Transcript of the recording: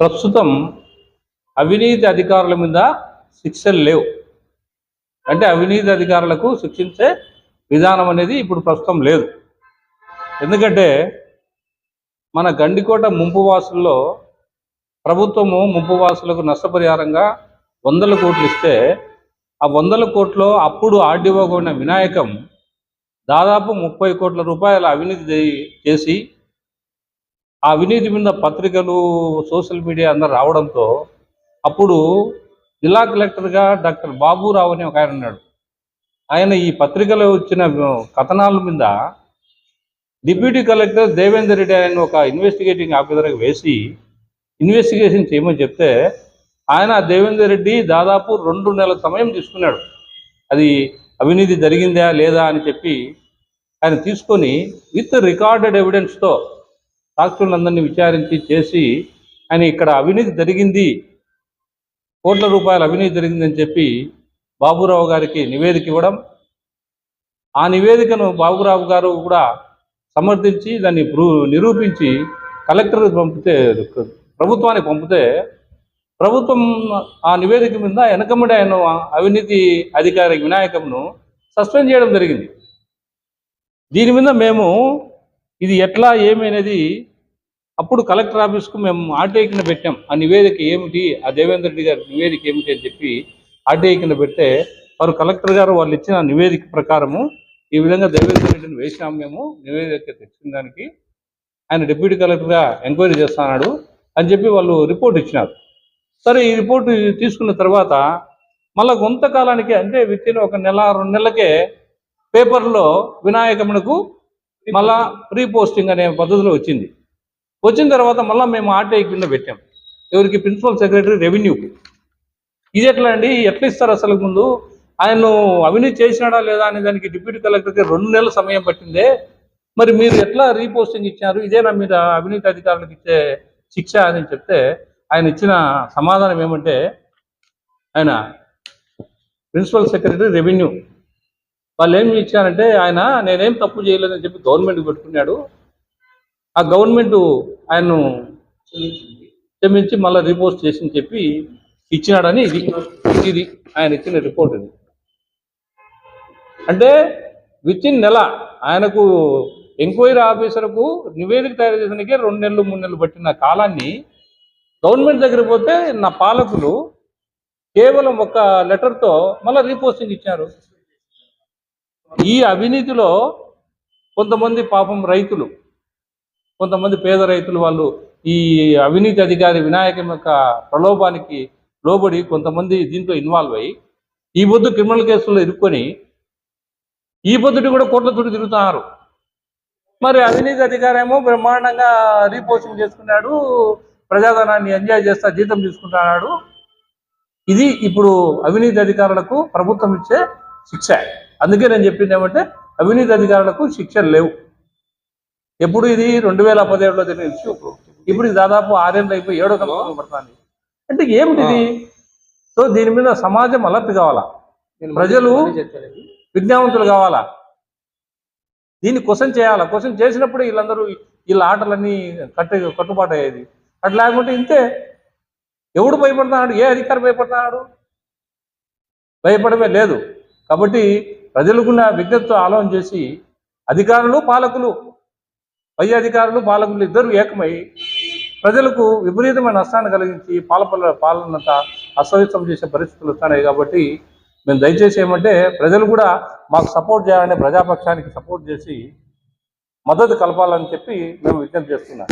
ప్రస్తుతం అవినీతి అధికారుల మీద శిక్షలు లేవు. అంటే అవినీతి అధికారులకు శిక్షించే విధానం అనేది ఇప్పుడు ప్రస్తుతం లేదు. ఎందుకంటే మన గండికోట ముంపు వాసుల్లో ప్రభుత్వము ముంపు వాసులకు నష్టపరిహారంగా వందల కోట్లు ఇస్తే ఆ వందల కోట్లో అప్పుడు ఆర్డీఓగా ఉన్న వినాయకం దాదాపు ముప్పై కోట్ల రూపాయల అవినీతి చేసి ఆ అవినీతి మీద పత్రికలు సోషల్ మీడియా అందరు రావడంతో అప్పుడు జిల్లా కలెక్టర్గా డాక్టర్ బాబురావు అని ఒక ఆయన ఉన్నాడు. ఆయన ఈ పత్రికలో వచ్చిన కథనాల మీద డిప్యూటీ కలెక్టర్ దేవేందర్ రెడ్డి ఆయన ఒక ఇన్వెస్టిగేటింగ్ ఆఫీసర్కి వేసి ఇన్వెస్టిగేషన్ చేయమని చెప్తే ఆయన దేవేందర్ రెడ్డి దాదాపు రెండు నెలల సమయం తీసుకున్నాడు. అది అవినీతి జరిగిందా లేదా అని చెప్పి ఆయన తీసుకొని విత్ రికార్డెడ్ ఎవిడెన్స్తో సాక్షులందరినీ విచారించి చేసి ఆయన ఇక్కడ అవినీతి జరిగింది కోట్ల రూపాయల అవినీతి జరిగిందని చెప్పి బాబురావు గారికి నివేదిక ఇవ్వడం ఆ నివేదికను బాబురావు గారు కూడా సమర్థించి దాన్ని నిరూపించి కలెక్టర్ పంపితే ప్రభుత్వానికి పంపితే ప్రభుత్వం ఆ నివేదిక మీద వెనకమ్మడి ఆయన అవినీతి అధికారి వినాయకంను సస్పెండ్ చేయడం జరిగింది. దీని మీద మేము ఇది ఎట్లా ఏమి అనేది అప్పుడు కలెక్టర్ ఆఫీస్కు మేము ఆర్టీఐ కింద పెట్టాం. ఆ నివేదిక ఏమిటి ఆ దేవేంద్ర రెడ్డి గారి నివేదిక ఏమిటి అని చెప్పి ఆర్టీఐ కింద పెడితే వారు కలెక్టర్ గారు వాళ్ళు ఇచ్చిన నివేదిక ప్రకారము ఈ విధంగా దేవేంద్ర రెడ్డిని వేసినాం మేము నివేదిక తెచ్చిన దానికి. ఆయన డిప్యూటీ కలెక్టర్గా ఎంక్వైరీ చేస్తున్నాడు అని చెప్పి వాళ్ళు రిపోర్ట్ ఇచ్చినారు. సరే ఈ రిపోర్ట్ తీసుకున్న తర్వాత మళ్ళా కొంతకాలానికి అంటే విత్ ఇన్ ఒక నెల రెండు నెలలకే పేపర్లో వినాయకమునకు మళ్ళా రీపోస్టింగ్ అనే పద్ధతిలో వచ్చింది. వచ్చిన తర్వాత మళ్ళీ మేము ఆర్టీఐ కింద పెట్టాం. ఎవరికి ప్రిన్సిపల్ సెక్రటరీ రెవెన్యూకి ఇది ఎట్లా అండి? ఎట్లా ఇస్తారు అసలు ముందు? ఆయన అవినీతి చేసినాడా లేదా అనే దానికి డిప్యూటీ కలెక్టర్కి రెండు నెలల సమయం పట్టిందే. మరి మీరు ఎట్లా రీపోస్టింగ్ ఇచ్చారు? ఇదేనా మీరు అవినీతి అధికారులకు ఇచ్చే శిక్ష అని చెప్తే ఆయన ఇచ్చిన సమాధానం ఏమంటే ఆయన ప్రిన్సిపల్ సెక్రటరీ రెవెన్యూ వాళ్ళు ఏమి ఇచ్చారంటే ఆయన నేనేం తప్పు చేయలేదని చెప్పి గవర్నమెంట్కి పెట్టుకున్నాడు ఆ గవర్నమెంట్ ఆయన్ను క్షమించి మళ్ళీ రిపోర్ట్ చేసి చెప్పి ఇచ్చినాడని ఇది. ఇది ఆయన ఇచ్చిన రిపోర్ట్ ఇది. అంటే విత్ ఇన్ నెల ఆయనకు ఎంక్వైరీ ఆఫీసర్కు నివేదిక తయారు చేసడానికి రెండు నెలలు మూడు నెలలు పట్టిన కాలాన్ని గవర్నమెంట్ దగ్గర పోతే నా పాలకులు కేవలం ఒక లెటర్తో మళ్ళీ రీపోస్టింగ్ ఇచ్చారు. ఈ అవినీతిలో కొంతమంది పాపం రైతులు కొంతమంది పేద రైతులు వాళ్ళు ఈ అవినీతి అధికారి వినాయకం యొక్క ప్రలోభానికి లోబడి కొంతమంది దీంట్లో ఇన్వాల్వ్ అయ్యి ఈ పొద్దు క్రిమినల్ కేసుల్లో ఇరుక్కొని ఈ పొద్దుటి కూడా కోట్ల చుట్టూ తిరుగుతున్నారు. మరి అవినీతి అధికారి ఏమో బ్రహ్మాండంగా రీపోస్టింగ్ చేసుకున్నాడు ప్రజాధనాన్ని ఎంజాయ్ చేస్తా జీతం తీసుకుంటున్నాడు. ఇది ఇప్పుడు అవినీతి అధికారులకు ప్రభుత్వం ఇచ్చే శిక్ష. అందుకే నేను చెప్పింది ఏమంటే అవినీతి అధికారులకు శిక్షలు లేవు. ఎప్పుడు ఇది రెండు వేల పదిహేడులో జరిగిన ఇష్యూ ఇప్పుడు ఇది దాదాపు ఆరేళ్ళు అయిపోయి ఏడో సంవత్సరం పడుతుంది. అంటే ఏమిటి ఇది సో దీని మీద సమాజం అలర్ట్ కావాలా? ప్రజలు విజ్ఞావంతులు కావాలా? దీన్ని క్వశ్చన్ చేయాలా? క్వశ్చన్ చేసినప్పుడు వీళ్ళందరూ వీళ్ళ ఆటలన్నీ కట్టు కట్టుబాటు అయ్యేది అట్లా లేకుంటే ఇంతే. ఎవడు భయపడుతున్నాడు? ఏ అధికారి భయపడుతున్నాడు? భయపడమే లేదు. కాబట్టి ప్రజలకున్న విజ్ఞతతో ఆలోచన చేసి అధికారులు పాలకులు పై అధికారులు పాలకులు ఇద్దరు ఏకమై ప్రజలకు విపరీతమైన నష్టాన్ని కలిగించి పాలపల్ల పాలనంత అస్తవ్యస్తం చేసే పరిస్థితులు వస్తున్నాయి కాబట్టి మేము దయచేసి ఏమంటే ప్రజలు కూడా మాకు సపోర్ట్ చేయాలని ప్రజాపక్షానికి సపోర్ట్ చేసి మద్దతు కలపాలని చెప్పి మేము విజ్ఞప్తి చేస్తున్నాం.